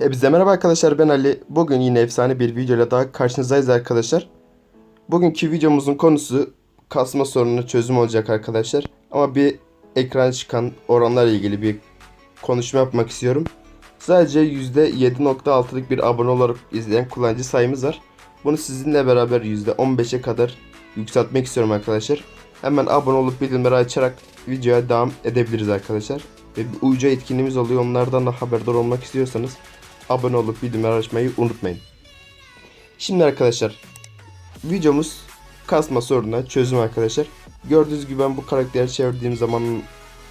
Hepinize merhaba arkadaşlar ben Ali. Bugün yine efsane bir videoyla daha karşınızdayız arkadaşlar. Bugünkü videomuzun konusu kasma sorununa çözüm olacak arkadaşlar. Ama bir ekran çıkan oranlarla ilgili bir konuşma yapmak istiyorum. Sadece %7.6'lık bir abone olarak izleyen kullanıcı sayımız var. Bunu sizinle beraber %15'e kadar yükseltmek istiyorum arkadaşlar. Hemen abone olup bildirimleri açarak videoya devam edebiliriz arkadaşlar. Ve bir uyucu etkinliğimiz oluyor. Onlardan da haberdar olmak istiyorsanız abone olup bildirimleri açmayı unutmayın. Şimdi arkadaşlar videomuz kasma sorununa çözüm arkadaşlar. Gördüğünüz gibi ben bu karakteri çevirdiğim zaman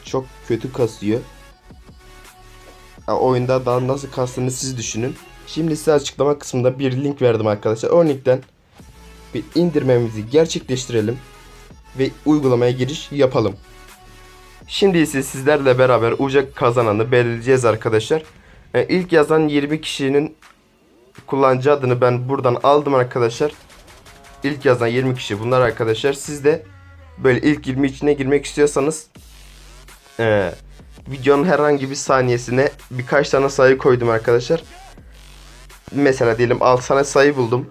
çok kötü kasıyor. Ya, oyunda daha nasıl kastığını siz düşünün. Şimdi size açıklama kısmında bir link verdim arkadaşlar. O linkten bir indirmemizi gerçekleştirelim ve uygulamaya giriş yapalım. Şimdi ise sizlerle beraber ucak kazananı belirleyeceğiz arkadaşlar. E, ilk yazan 20 kişinin kullanıcı adını ben buradan aldım arkadaşlar. İlk yazan 20 kişi bunlar arkadaşlar. Siz de böyle ilk 20 içine girmek istiyorsanız e, videonun herhangi bir saniyesine birkaç tane sayı koydum arkadaşlar. Mesela diyelim 6 tane sayı buldum.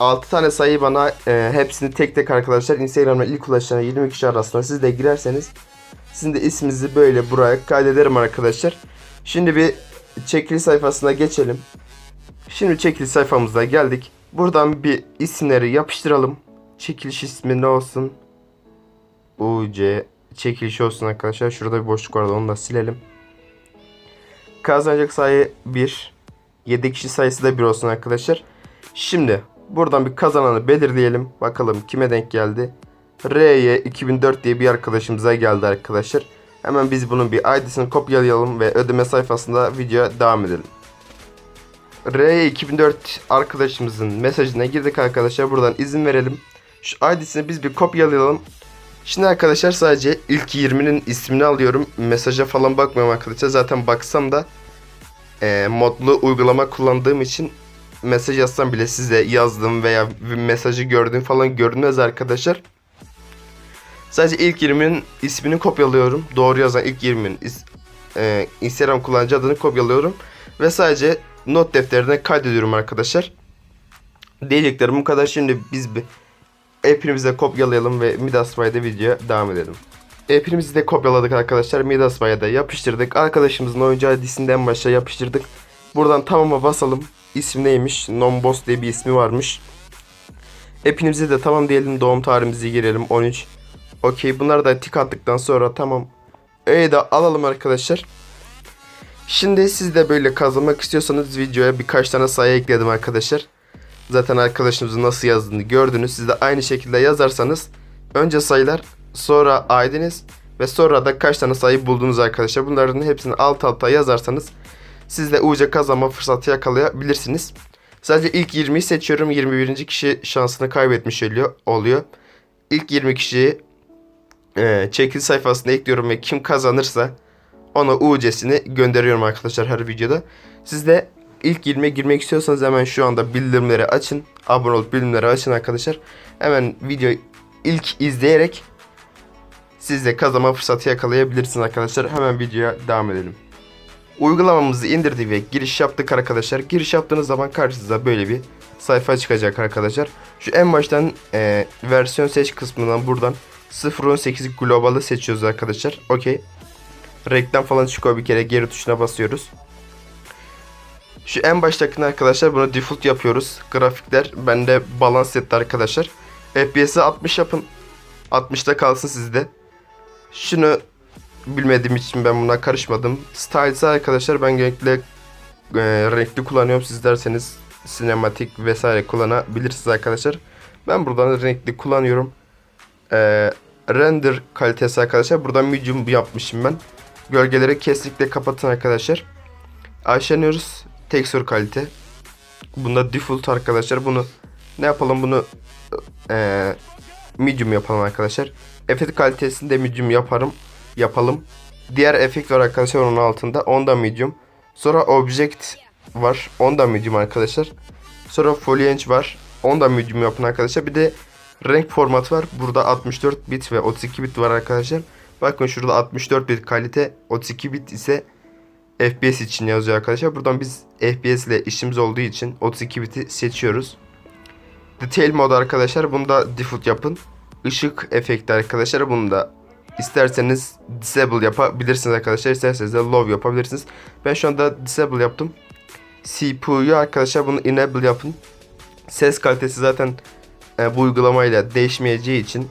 6 tane sayı bana e, hepsini tek tek arkadaşlar Instagram'da ilk ulaşan 20 kişi arasında siz de girerseniz sizin de isminizi böyle buraya kaydederim arkadaşlar. Şimdi bir çekiliş sayfasına geçelim. Şimdi çekiliş sayfamıza geldik. Buradan bir isimleri yapıştıralım. Çekiliş ismi ne olsun? UC çekiliş olsun arkadaşlar. Şurada bir boşluk vardı onu da silelim. Kazanacak sayı 1. 7 kişi sayısı da 1 olsun arkadaşlar. Şimdi buradan bir kazananı belirleyelim. Bakalım kime denk geldi. R'ye 2004 diye bir arkadaşımıza geldi arkadaşlar. Hemen biz bunun bir ID'sini kopyalayalım ve ödeme sayfasında videoya devam edelim. R'ye 2004 arkadaşımızın mesajına girdik arkadaşlar. Buradan izin verelim. Şu ID'sini biz bir kopyalayalım. Şimdi arkadaşlar sadece ilk 20'nin ismini alıyorum. Mesaja falan bakmıyorum arkadaşlar. Zaten baksam da e, modlu uygulama kullandığım için mesaj yazsam bile size yazdım veya mesajı gördüğüm falan görünmez arkadaşlar. Sadece ilk 20'nin ismini kopyalıyorum. Doğru yazan ilk 20'nin is- e, Instagram kullanıcı adını kopyalıyorum. Ve sadece not defterine kaydediyorum arkadaşlar. Diyeceklerim bu kadar. Şimdi biz bir hepimizi de kopyalayalım ve Midas Bay'da videoya devam edelim. Hepimizi de kopyaladık arkadaşlar. Midas Bay'a da yapıştırdık. Arkadaşımızın oyuncu ID'sinden başa yapıştırdık. Buradan tamama basalım. İsim neymiş? Nomboss diye bir ismi varmış. Hepimize de tamam diyelim. Doğum tarihimizi girelim. 13 Okey bunları da tik attıktan sonra tamam. Öyle de alalım arkadaşlar. Şimdi siz de böyle kazanmak istiyorsanız videoya birkaç tane sayı ekledim arkadaşlar. Zaten arkadaşınızın nasıl yazdığını gördünüz. Siz de aynı şekilde yazarsanız önce sayılar sonra aidiniz ve sonra da kaç tane sayı buldunuz arkadaşlar. Bunların hepsini alt alta yazarsanız siz de UC kazanma fırsatı yakalayabilirsiniz. Sadece ilk 20'yi seçiyorum. 21. kişi şansını kaybetmiş oluyor. İlk 20 kişiyi e, çekil sayfasına ekliyorum ve kim kazanırsa ona UC'sini gönderiyorum arkadaşlar her videoda. Siz de ilk 20'ye girmek istiyorsanız hemen şu anda bildirimleri açın. Abone olup bildirimleri açın arkadaşlar. Hemen videoyu ilk izleyerek siz de kazanma fırsatı yakalayabilirsiniz arkadaşlar. Hemen videoya devam edelim. Uygulamamızı indirdik ve giriş yaptık arkadaşlar. Giriş yaptığınız zaman karşınıza böyle bir sayfa çıkacak arkadaşlar. Şu en baştan e, versiyon seç kısmından buradan 0.18 global'ı seçiyoruz arkadaşlar. Okey. Reklam falan çıkıyor bir kere geri tuşuna basıyoruz. Şu en baştakini arkadaşlar bunu default yapıyoruz. Grafikler bende balans etti arkadaşlar. FPS'i 60 yapın. 60'ta kalsın sizde. Şunu bilmediğim için ben buna karışmadım. Styles'ı arkadaşlar ben genellikle e, renkli kullanıyorum. Siz derseniz sinematik vesaire kullanabilirsiniz arkadaşlar. Ben buradan renkli kullanıyorum. Ee, render kalitesi arkadaşlar. Buradan medium yapmışım ben. Gölgeleri kesinlikle kapatın arkadaşlar. Aşağınıyoruz. Texture kalite. Bunda default arkadaşlar. Bunu ne yapalım bunu ee, medium yapalım arkadaşlar. Efekt kalitesini de medium yaparım. Yapalım. Diğer efekt var arkadaşlar onun altında. Onda medium. Sonra object var. Onda medium arkadaşlar. Sonra foliage var. Onda medium yapın arkadaşlar. Bir de renk formatı var. Burada 64 bit ve 32 bit var arkadaşlar. Bakın şurada 64 bit kalite, 32 bit ise FPS için yazıyor arkadaşlar. Buradan biz FPS ile işimiz olduğu için 32 biti seçiyoruz. Detail mod arkadaşlar bunu da default yapın. Işık efekti arkadaşlar bunu da isterseniz disable yapabilirsiniz arkadaşlar. İsterseniz de low yapabilirsiniz. Ben şu anda disable yaptım. CPU'yu arkadaşlar bunu enable yapın. Ses kalitesi zaten e, bu uygulamayla değişmeyeceği için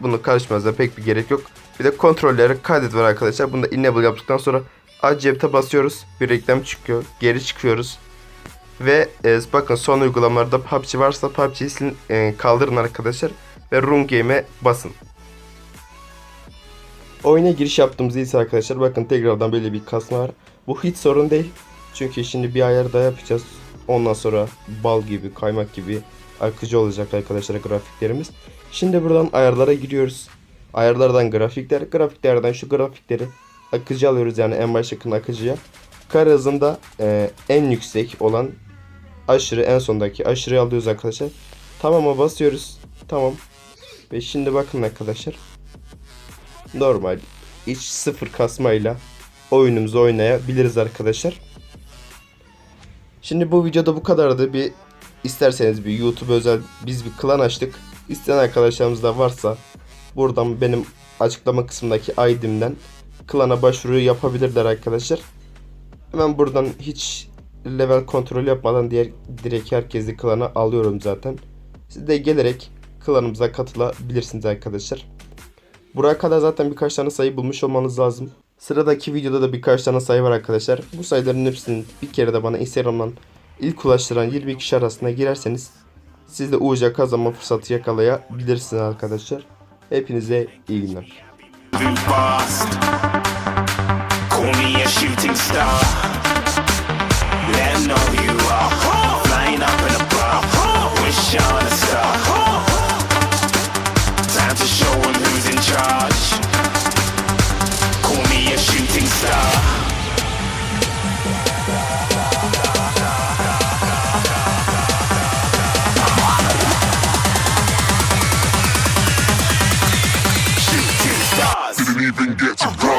bunu karışmanıza pek bir gerek yok. Bir de kontrolleri kaydet var arkadaşlar. Bunu da enable yaptıktan sonra accept'e basıyoruz. Bir reklam çıkıyor. Geri çıkıyoruz. Ve e, bakın son uygulamalarda PUBG varsa PUBG'yi silin, e, kaldırın arkadaşlar. Ve Room Game'e basın. Oyuna giriş yaptığımız ise arkadaşlar bakın tekrardan böyle bir kasma var. Bu hiç sorun değil. Çünkü şimdi bir ayar daha yapacağız. Ondan sonra bal gibi, kaymak gibi akıcı olacak arkadaşlar grafiklerimiz. Şimdi buradan ayarlara giriyoruz. Ayarlardan grafikler, grafiklerden şu grafikleri akıcı alıyoruz yani en baştaki akıcıya. Kare hızında e, en yüksek olan aşırı en sondaki aşırı alıyoruz arkadaşlar. Tamam'a basıyoruz. Tamam. Ve şimdi bakın arkadaşlar. Normal hiç sıfır kasmayla oyunumuzu oynayabiliriz arkadaşlar. Şimdi bu videoda bu kadardı. Bir isterseniz bir YouTube özel biz bir klan açtık. İsteyen arkadaşlarımız da varsa buradan benim açıklama kısmındaki ID'mden klana başvuru yapabilirler arkadaşlar. Hemen buradan hiç level kontrol yapmadan diğer direkt herkesi klana alıyorum zaten. Siz de gelerek klanımıza katılabilirsiniz arkadaşlar. Buraya kadar zaten birkaç tane sayı bulmuş olmanız lazım. Sıradaki videoda da birkaç tane sayı var arkadaşlar. Bu sayıların hepsini bir kere de bana Instagram'dan ilk ulaştıran 20 kişi arasına girerseniz siz de UC kazanma fırsatı yakalayabilirsiniz arkadaşlar. Hepinize iyi günler. Call me a shooting star. Let know even get to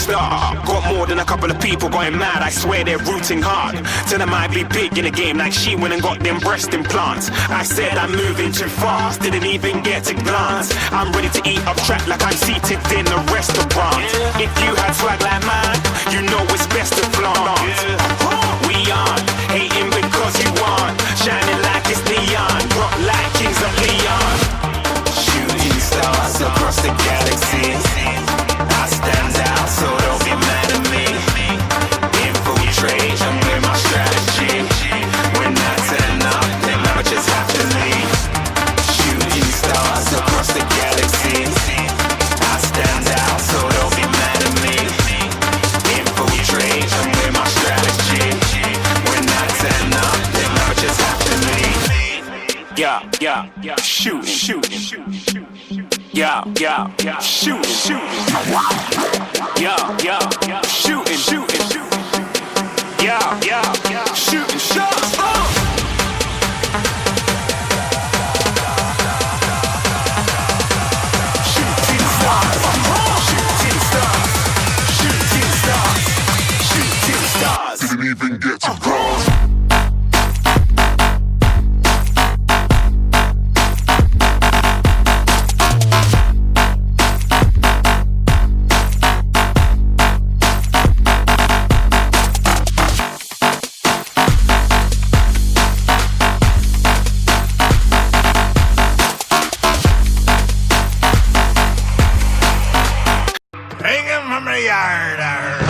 star. Got more than a couple of people going mad. I swear they're rooting hard. Tell them I'd be big in the game like she went and got them breast implants. I said I'm moving too fast. Didn't even get a glance. I'm ready to eat up track like I'm seated in a restaurant. If you had swag like mine, you know it's best to flaunt. We aren't hating because you aren't shining like it's neon. Rock like kings of Leon. Shooting stars across the galaxy. Yeah, yeah, yeah. Shoot, shoot, shoot, shoot. Yeah, yeah, yeah. Shoot, shoot. Yeah, yeah, yeah. Shooting, shooting. Yeah, yeah, yeah. Shooting shots. yard.